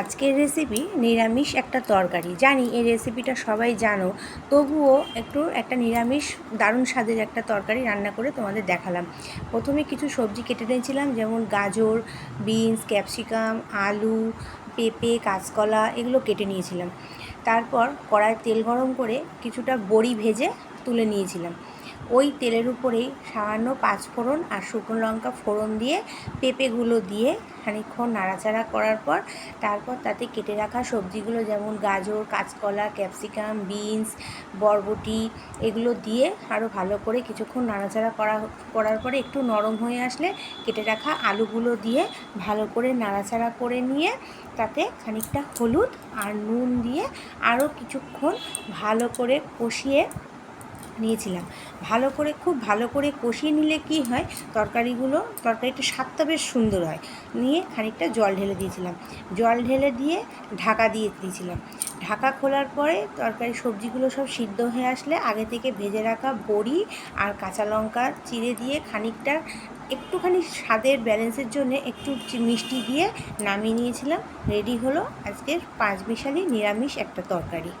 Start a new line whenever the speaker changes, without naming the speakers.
আজকের রেসিপি নিরামিষ একটা তরকারি। জানি এই রেসিপিটা সবাই জানো, তবুও একটু একটা নিরামিষ দারুণ স্বাদের একটা তরকারি রান্না করে তোমাদের দেখালাম। প্রথমে কিছু সবজি কেটে নিয়েছিলাম, যেমন গাজর, বিনস, ক্যাপসিকাম, আলু, পেঁপে, কাঁচকলা, এগুলো কেটে নিয়েছিলাম। তারপর কড়ায় তেল গরম করে কিছুটা বড়ি ভেজে তুলে নিয়েছিলাম। ওই তেলের উপরেই সামান্য পাঁচফোড়ন আর শুকনো লঙ্কা ফোড়ন দিয়ে, পেঁপেগুলো দিয়ে খানিকক্ষণ নাড়াচাড়া করার পর, তারপর তাতে কেটে রাখা সবজিগুলো যেমন গাজর, কাঁচকলা, ক্যাপসিকাম, বিনস, বরবটি, এগুলো দিয়ে আরও ভালো করে কিছুক্ষণ নাড়াচাড়া করা, করার পরে একটু নরম হয়ে আসলে কেটে রাখা আলুগুলো দিয়ে ভালো করে নাড়াচাড়া করে নিয়ে, তাতে খানিকটা হলুদ আর নুন দিয়ে আরও কিছুক্ষণ ভালো করে কষিয়ে নিয়েছিলাম। ভালো করে, খুব ভালো করে কষিয়ে নিলে কি হয়, তরকারিগুলো, তরকারিটা স্বাদটা বেশ সুন্দর হয়। নিয়ে খানিকটা জল ঢেলে দিয়েছিলাম। জল ঢেলে দিয়ে ঢাকা দিয়ে দিয়েছিলাম। ঢাকা খোলার পরে তরকারি সবজিগুলো সব সিদ্ধ হয়ে আসলে আগে থেকে ভেজে রাখা বড়ি আর কাঁচা লঙ্কা চিড়ে দিয়ে খানিকটা, একটুখানি স্বাদের ব্যালেন্সের জন্য একটু মিষ্টি দিয়ে নামিয়ে নিয়েছিলাম। রেডি হলো আজকের পাঁচ মিশালি নিরামিষ একটা তরকারি।